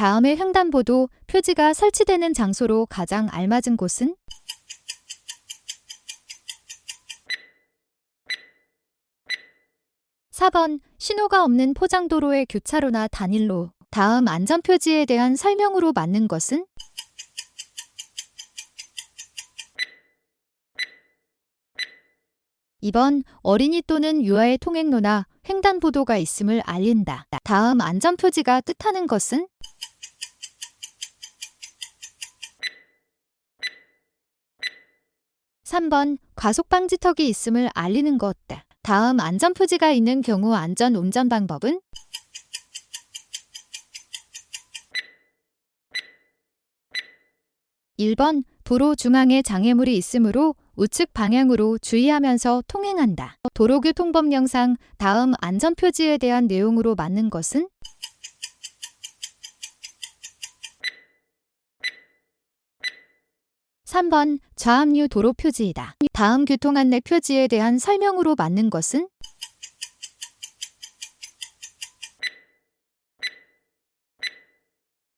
다음에 횡단보도 표지가 설치되는 장소로 가장 알맞은 곳은? (4번) 신호가 없는 포장도로의 교차로나 단일로 다음 안전표지에 대한 설명으로 맞는 것은? 2번 어린이 또는 유아의 통행로나 횡단보도가 있음을 알린다. 다음 안전표지가 뜻하는 것은? 3번 과속방지턱이 있음을 알리는 것. 다음 안전표지가 있는 경우 안전 운전 방법은? 1번 도로 중앙에 장애물이 있으므로 우측 방향으로 주의하면서 통행한다. 도로교통법령상 다음 안전표지에 대한 내용으로 맞는 것은? 3번 좌압류 도로 표지이다. 다음 교통안내 표지에 대한 설명으로 맞는 것은?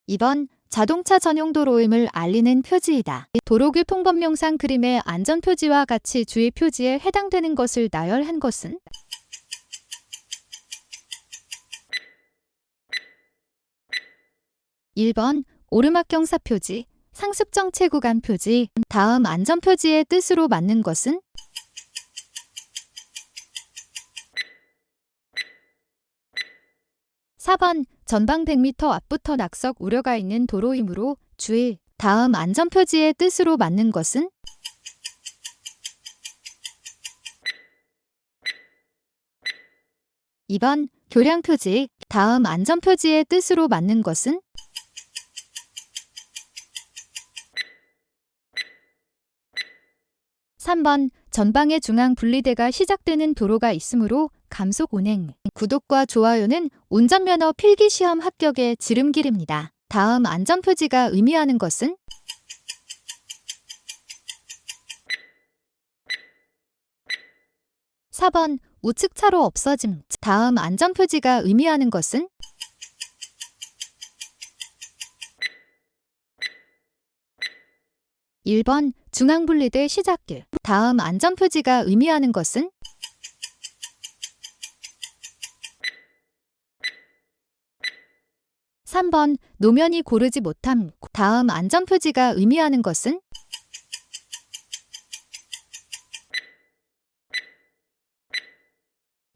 2번 자동차 전용 도로임을 알리는 표지이다. 도로교통법령상 그림의 안전표지와 같이 주의 표지에 해당되는 것을 나열한 것은? 1번 오르막 경사 표지, 상습 정체 구간 표지, 다음 안전 표지의 뜻으로 맞는 것은? 4번 전방 100m 앞부터 낙석 우려가 있는 도로이므로 주의. 다음 안전 표지의 뜻으로 맞는 것은? 2번 교량 표지. 다음 안전 표지의 뜻으로 맞는 것은? 3번 전방에 중앙 분리대가 시작되는 도로가 있으므로 감속 운행. 구독과 좋아요는 운전면허 필기시험 합격의 지름길입니다. 다음 안전표지가 의미하는 것은? 4번 우측 차로 없어짐. 다음 안전표지가 의미하는 것은? 1번 중앙분리대 시작길. 다음 안전표지가 의미하는 것은? 3번 노면이 고르지 못함. 다음 안전표지가 의미하는 것은?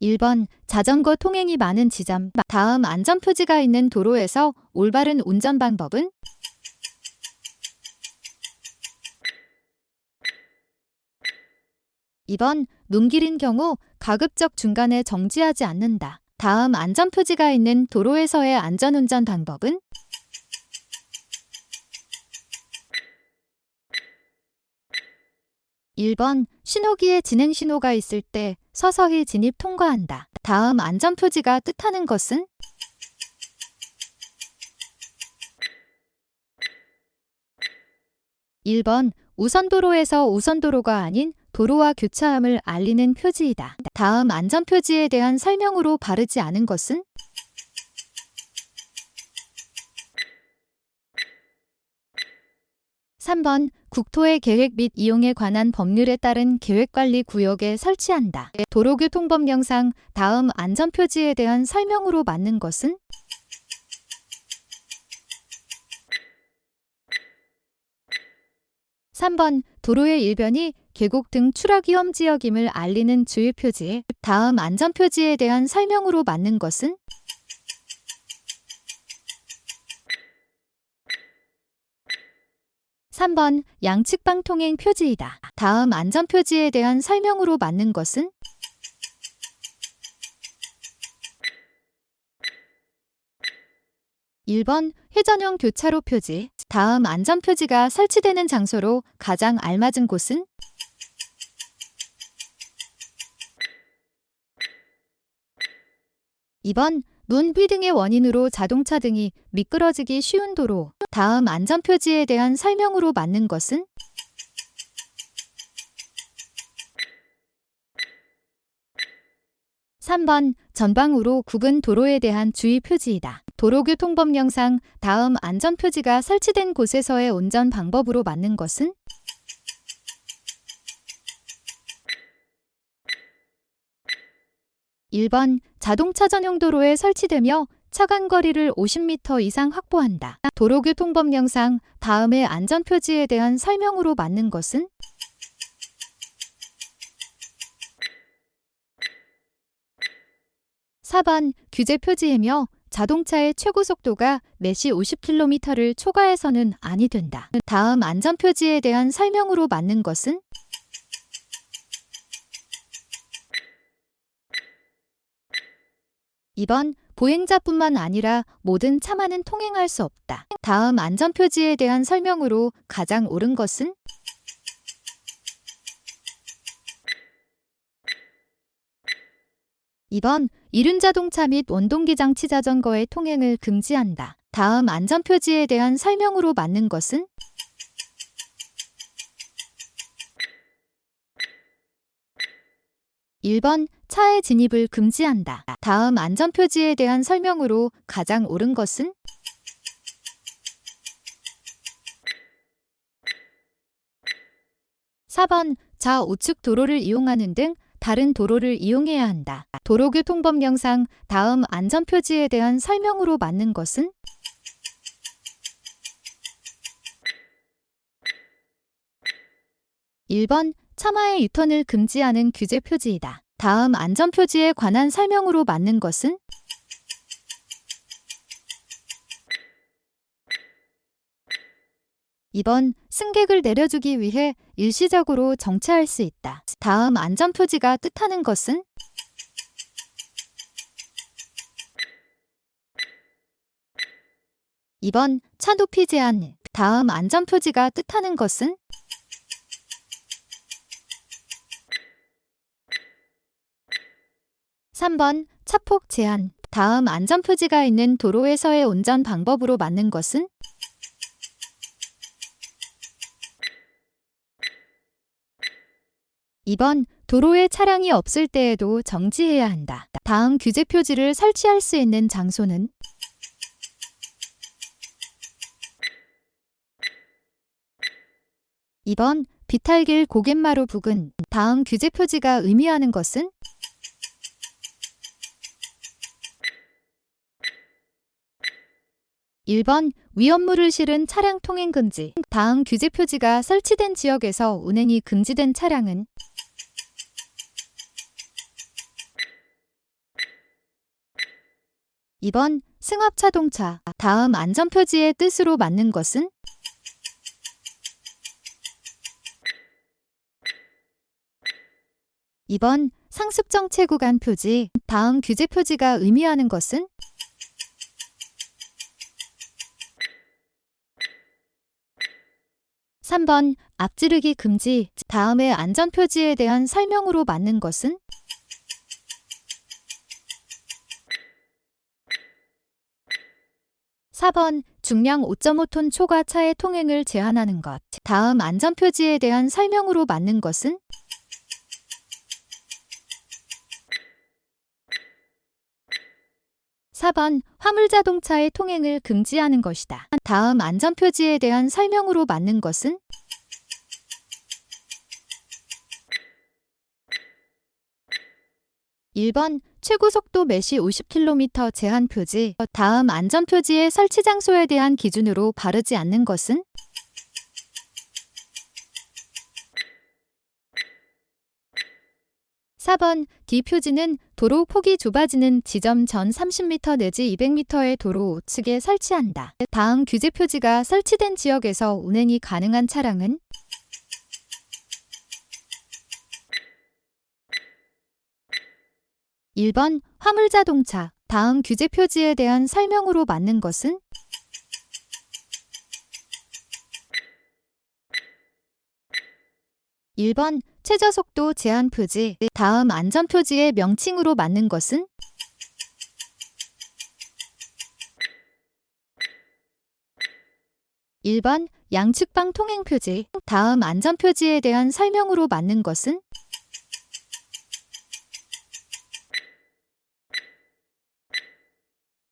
1번 자전거 통행이 많은 지점. 다음 안전표지가 있는 도로에서 올바른 운전 방법은? 2번 눈길인 경우 가급적 중간에 정지하지 않는다. 다음 안전표지가 있는 도로에서의 안전운전 방법은? 1번 신호기에 진행 신호가 있을 때 서서히 진입 통과한다. 다음 안전표지가 뜻하는 것은? 1번 우선도로에서 우선도로가 아닌 도로와 교차함을 알리는 표지이다. 다음 안전표지에 대한 설명으로 바르지 않은 것은? 3번 국토의 계획 및 이용에 관한 법률에 따른 계획관리 구역에 설치한다. 도로교통법령상 다음 안전표지에 대한 설명으로 맞는 것은? 3번 도로의 일변이 계곡 등 추락 위험 지역임을 알리는 주의 표지. 다음 안전 표지에 대한 설명으로 맞는 것은? 3번 양측방 통행 표지이다. 다음 안전 표지에 대한 설명으로 맞는 것은? 1번 회전형 교차로 표지. 다음 안전 표지가 설치되는 장소로 가장 알맞은 곳은? 2번 눈 휘등의 원인으로 자동차 등이 미끄러지기 쉬운 도로. 다음 안전 표지에 대한 설명으로 맞는 것은? 3번 전방으로 굽은 도로에 대한 주의 표지이다. 도로교통법 영상 다음 안전표지가 설치된 곳에서의 운전 방법으로 맞는 것은? 일 번 자동차 전용 도로에 설치되며 차간 거리를 50m 이상 확보한다. 도로교통법 영상 다음의 안전표지에 대한 설명으로 맞는 것은? 4번 규제 표지이며 자동차의 최고 속도가 매시 50km를 초과해서는 아니 된다. 다음 안전 표지에 대한 설명으로 맞는 것은? 2번 보행자뿐만 아니라 모든 차만은 통행할 수 없다. 다음 안전 표지에 대한 설명으로 가장 옳은 것은? 2번 이륜 자동차 및 원동기 장 치 자전거의 통행을 금지한다. 다음 안전 표지에 대한 설명으로 맞는 것은? 1번 차의 진입을 금지한다. 다음 안전 표지에 대한 설명으로 가장 옳은 것은? 4번 좌우측 도로를 이용하는 등 다른 도로를 이용해야 한다. 도로교통법 영상 다음 안전표지에 대한 설명으로 맞는 것은? 1번 차마의 유턴을 금지하는 규제 표지이다. 다음 안전표지에 관한 설명으로 맞는 것은? 2번 승객을 내려주기 위해 일시적으로 정차할 수 있다. 다음 안전표지가 뜻하는 것은? 2번 차 높이 제한. 다음 안전표지가 뜻하는 것은? 3번 차폭 제한. 다음 안전표지가 있는 도로에서의 운전 방법으로 맞는 것은? 2번 도로에 차량이 없을 때에도 정지해야 한다. 다음 규제 표지를 설치할 수 있는 장소는? 2번 비탈길 고갯마루 부근. 다음 규제 표지가 의미하는 것은? 1번 위험물을 실은 차량 통행 금지. 다음 규제 표지가 설치된 지역에서 운행이 금지된 차량은? 2번 승합자동차. 다음 안전표지의 뜻으로 맞는 것은? 2번 상습정체 구간 표지. 다음 규제 표지가 의미하는 것은? 3번 앞지르기 금지. 다음의 안전표지에 대한 설명으로 맞는 것은? 4번 중량 5.5톤 초과 차의 통행을 제한하는 것. 다음 안전표지에 대한 설명으로 맞는 것은? 4번 화물자동차의 통행을 금지하는 것이다. 다음 안전표지에 대한 설명으로 맞는 것은? 1번 최고 속도 매시 50km 제한 표지. 다음 안전 표지의 설치 장소에 대한 기준으로 바르지 않는 것은? 4번 D 표지는 도로 폭이 좁아지는 지점 전 30m 내지 200m의 도로 우측에 설치한다. 다음 규제 표지가 설치된 지역에서 운행이 가능한 차량은? 1번 화물자동차. 다음 규제 표지에 대한 설명으로 맞는 것은? 1번 최저속도 제한 표지. 다음 안전 표지의 명칭으로 맞는 것은? 1번 양측방 통행 표지. 다음 안전 표지에 대한 설명으로 맞는 것은?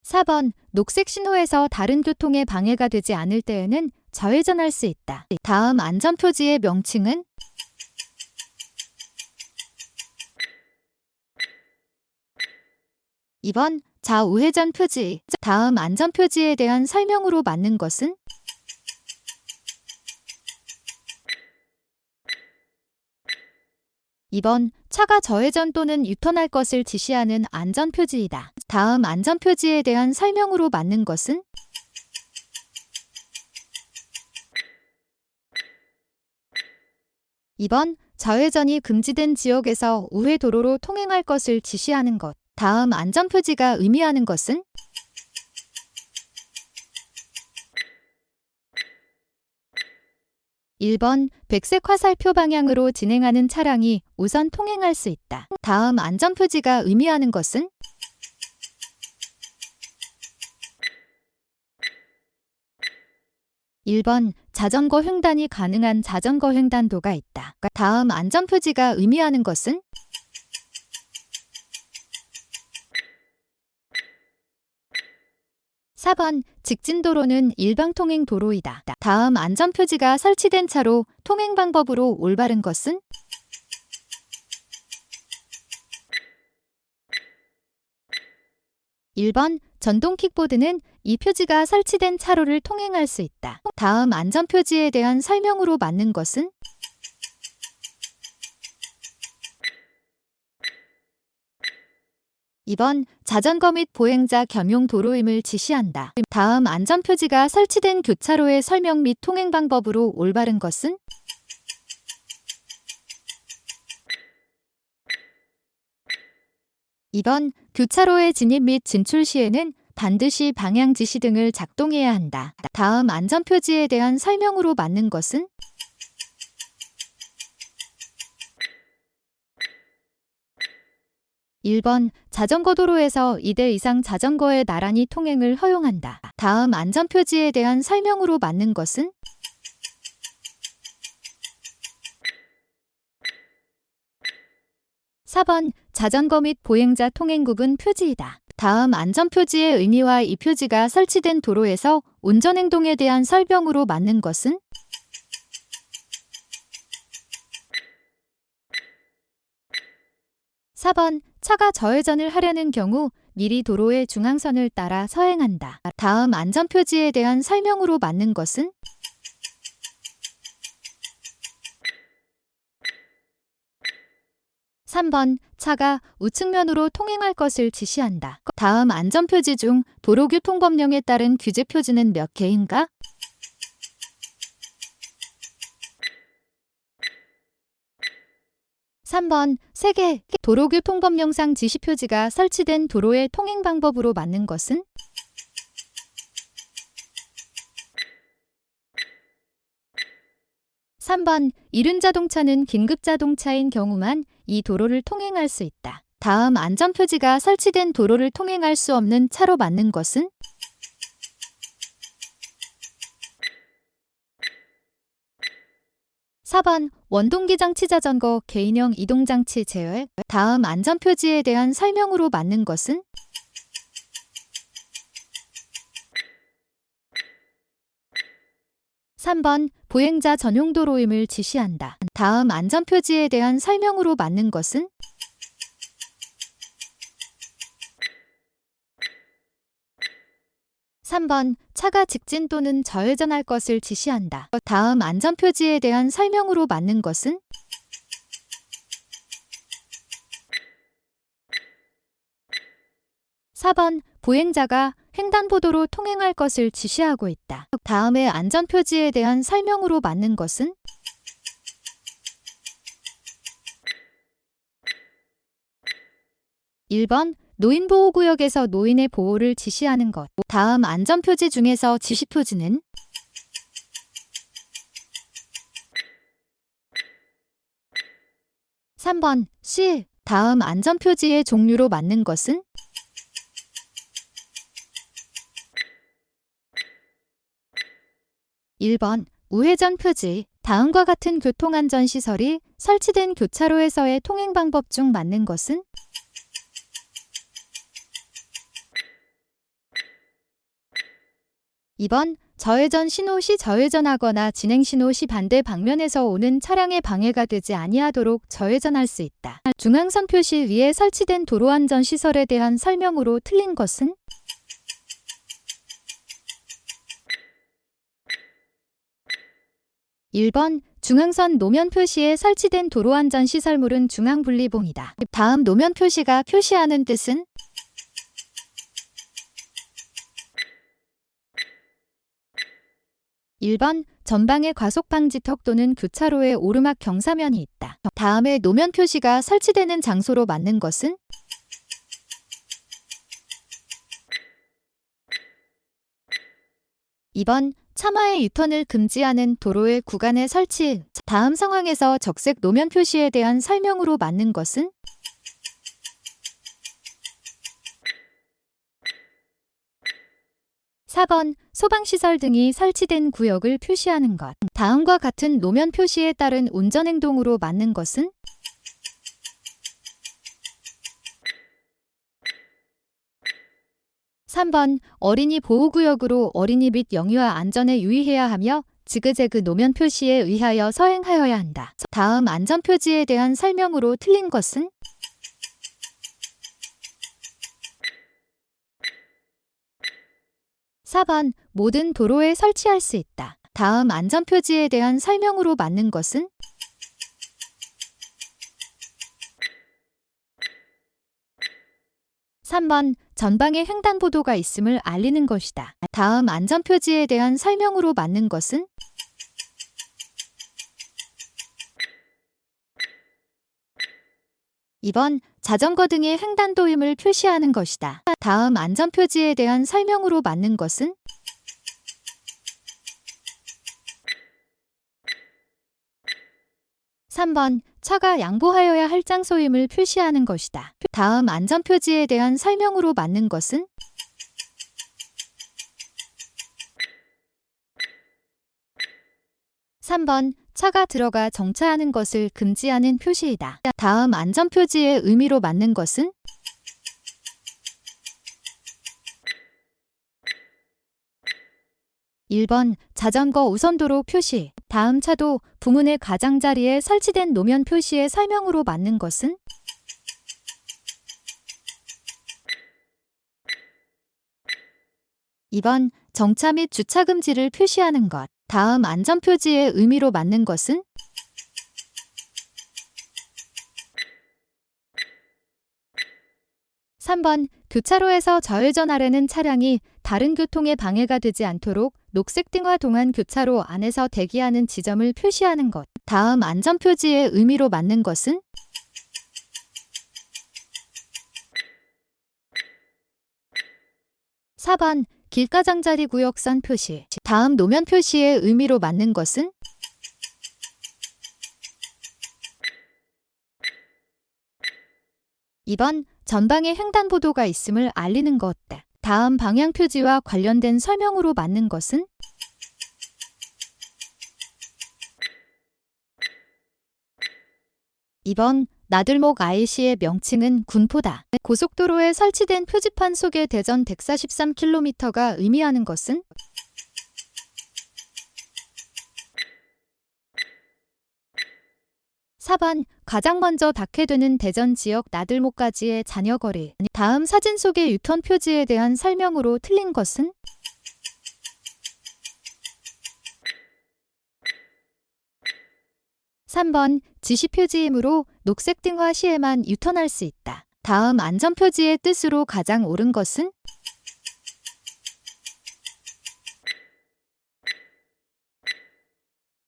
4번 녹색 신호에서 다른 교통에 방해가 되지 않을 때에는 좌회전할 수 있다. 다음 안전표지의 명칭은 2번 좌우회전 표지. 다음 안전표지에 대한 설명으로 맞는 것은 2번 차가 좌회전 또는 유턴할 것을 지시하는 안전표지이다. 다음 안전표지에 대한 설명으로 맞는 것은 2번 좌회전이 금지된 지역에서 우회 도로로 통행할 것을 지시하는 것. 다음 안전표지가 의미하는 것은 1번 백색 화살표 방향으로 진행하는 차량이 우선 통행할 수 있다. 다음 안전표지가 의미하는 것은 1번 자전거 횡단이 가능한 자전거 횡단도가 있다. 다음 안전표지가 의미하는 것은 4번 직진도로는 일방통행 도로이다. 다음 안전표지가 설치된 차로 통행 방법으로 올바른 것은 1번 전동 킥보드는 이 표지가 설치된 차로를 통행할 수 있다. 다음 안전표지에 대한 설명으로 맞는 것은 2번 자전거 및 보행자 겸용 도로임을 지시한다. 다음 안전표지가 설치된 교차로의 설명 및 통행 방법으로 올바른 것은 2번 교차로의 진입 및 진출 시에는 반드시 방향 지시 등을 작동해야 한다. 다음 안전표지에 대한 설명으로 맞는 것은 1번 자전거 도로에서 2대 이상 자전거의 나란히 통행을 허용한다. 다음 안전표지에 대한 설명으로 맞는 것은 4번 자전거 및 보행자 통행구분 표지이다. 다음 안전표지의 의미와 이 표지가 설치된 도로에서 운전행동에 대한 설명으로 맞는 것은 4번 차가 좌회전을 하려는 경우 미리 도로의 중앙선을 따라 서행한다. 다음 안전표지에 대한 설명으로 맞는 것은 3번 차가 우측면으로 통행할 것을 지시한다. 다음 안전표지 중 도로교통법령에 따른 규제 표지는 몇 개인가? 3번 세계 도로교통법령상 지시표지가 설치된 도로의 통행 방법으로 맞는 것은 3번 이륜 자동차는 긴급 자동차인 경우만 이 도로를 통행할 수 있다. 다음 안전표지가 설치된 도로를 통행할 수 없는 차로 맞는 것은 4번 원동기 장치 자전거 개인형 이동 장치 제외. 다음 안전표지에 대한 설명으로 맞는 것은 3번 보행자 전용 도로임을 지시한다. 다음 안전표지에 대한 설명으로 맞는 것은 3번 차가 직진 또는 좌회전할 것을 지시한다. 다음 안전표지에 대한 설명으로 맞는 것은 4번 보행자가 횡단보도로 통행할 것을 지시하고 있다. 다음에 안전표지에 대한 설명으로 맞는 것은 1번 노인보호구역에서 노인의 보호를 지시하는 것. 다음 안전표지 중에서 지시표지는 3번 C. 다음 안전표지의 종류로 맞는 것은 1번 우회전 표지. 다음과 같은 교통안전시설이 설치된 교차로에서의 통행 방법 중 맞는 것은 2번 저회전 신호 시 저회전하거나 진행 신호 시 반대 방면에서 오는 차량에 방해가 되지 아니하도록 저회전할 수 있다. 중앙선 표시 위에 설치된 도로안전 시설에 대한 설명으로 틀린 것은 1번 중앙선 노면 표시에 설치된 도로안전 시설물은 중앙분리봉이다. 다음 노면 표시가 표시하는 뜻은 1번 전방에 과속 방지턱 또는 교차로에 오르막 경사면이 있다. 다음에 노면 표시가 설치되는 장소로 맞는 것은 2번 차마의 유턴을 금지하는 도로의 구간에 설치. 다음 상황에서 적색 노면 표시에 대한 설명으로 맞는 것은 4번 소방시설 등이 설치된 구역을 표시하는 것. 다음과 같은 노면 표시에 따른 운전행동으로 맞는 것은 3번 어린이 보호구역으로 어린이 및 영유아 안전에 유의해야 하며 지그재그 노면 표시에 의하여 서행하여야 한다. 다음 안전표지에 대한 설명으로 틀린 것은 4번 모든 도로에 설치할 수 있다. 다음 안전표지에 대한 설명으로 맞는 것은 3번 전방에 횡단보도가 있음을 알리는 것이다. 다음 안전표지에 대한 설명으로 맞는 것은 2번 자전거 등의 횡단도임을 표시하는 것이다. 다음 안전표지에 대한 설명으로 맞는 것은 3번 차가 양보하여야 할 장소임을 표시하는 것이다. 다음 안전표지에 대한 설명으로 맞는 것은 3번 차가 들어가 정차하는 것을 금지하는 표시이다. 다음 안전표지의 의미로 맞는 것은 1번 자전거 우선도로 표시. 다음 차도 부문의 가장자리에 설치된 노면 표시의 설명으로 맞는 것은 2번 정차 및 주차 금지를 표시하는 것. 다음 안전표지의 의미로 맞는 것은 3번 교차로에서 좌회전 하려는 차량이 다른 교통에 방해가 되지 않도록 녹색 등화 동안 교차로 안에서 대기하는 지점을 표시하는 것. 다음 안전표지의 의미로 맞는 것은 4번 길가장자리 구역선 표시. 다음 노면 표시의 의미로 맞는 것은 2번 전방에 횡단보도가 있음을 알리는 것. 다음 방향 표지와 관련된 설명으로 맞는 것은 2번 나들목 IC의 명칭은 군포다. 고속도로에 설치된 표지판 속의 대전 143km가 의미하는 것은 4번 가장 먼저 닿게 되는 대전 지역 나들목까지의 잔여거리. 다음 사진 속의 유턴 표지에 대한 설명으로 틀린 것은 3번 지시표지이므로 녹색 등화 시에만 유턴할 수 있다. 다음 안전표지의 뜻으로 가장 옳은 것은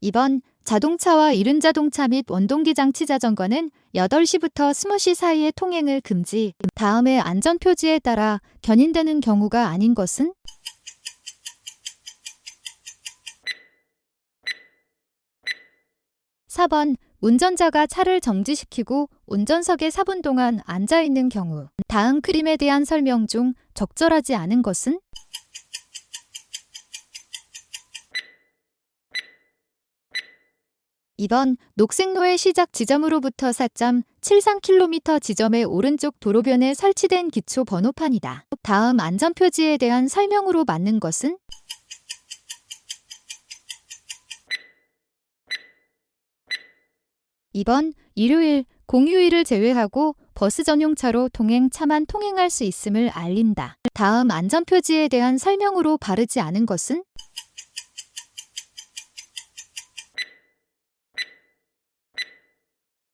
2번 자동차와 이륜자동차 및 원동기 장치 자전거는 8시부터 20시 사이의 통행을 금지. 다음의 안전표지에 따라 견인되는 경우가 아닌 것은 4번 운전자가 차를 정지시키고 운전석에 4분 동안 앉아 있는 경우. 다음 그림에 대한 설명 중 적절하지 않은 것은 2번 녹색로의 시작 지점으로부터 4.73km 지점의 오른쪽 도로변에 설치된 기초 번호판이다. 다음 안전표지에 대한 설명으로 맞는 것은 2번 일요일, 공휴일을 제외하고 버스 전용차로 동행 차만 통행할 수 있음을 알린다. 다음 안전표지에 대한 설명으로 바르지 않은 것은?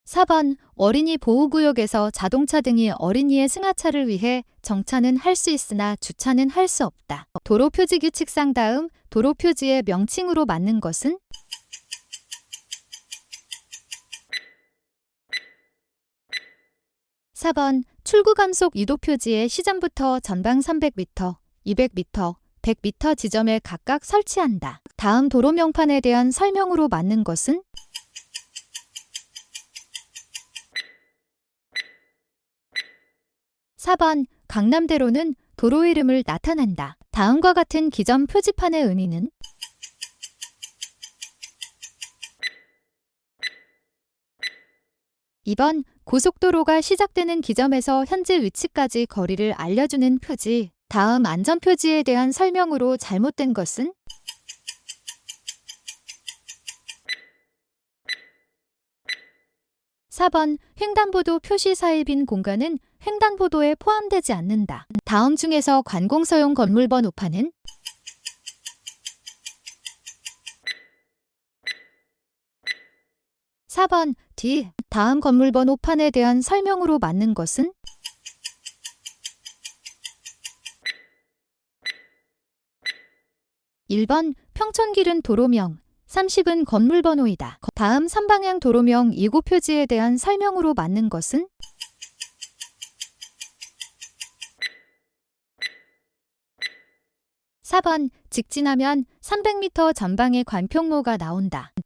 4번 어린이 보호구역에서 자동차 등이 어린이의 승하차를 위해 정차는 할 수 있으나 주차는 할 수 없다. 도로 표지 규칙상 다음 도로 표지의 명칭으로 맞는 것은? 4번 출구 감속 유도 표지의 시점부터 전방 300m, 200m, 100m 지점에 각각 설치한다. 다음 도로 명판에 대한 설명으로 맞는 것은? 4번 강남대로는 도로 이름을 나타낸다. 다음과 같은 기점 표지판의 의미는? 2번 고속도로가 시작되는 기점에서 현재 위치까지 거리를 알려주는 표지. 다음 안전표지에 대한 설명으로 잘못된 것은? 4번 횡단보도 표시 사이 빈 공간은 횡단보도에 포함되지 않는다. 다음 중에서 관공서용 건물 번호판은? 4번 D. 다음 건물 번호판에 대한 설명으로 맞는 것은? 1번 평촌길은 도로명, 30은 건물 번호이다. 다음 3방향 도로명 이고 표지에 대한 설명으로 맞는 것은? 4번 직진하면 300m 전방에 관평로가 나온다.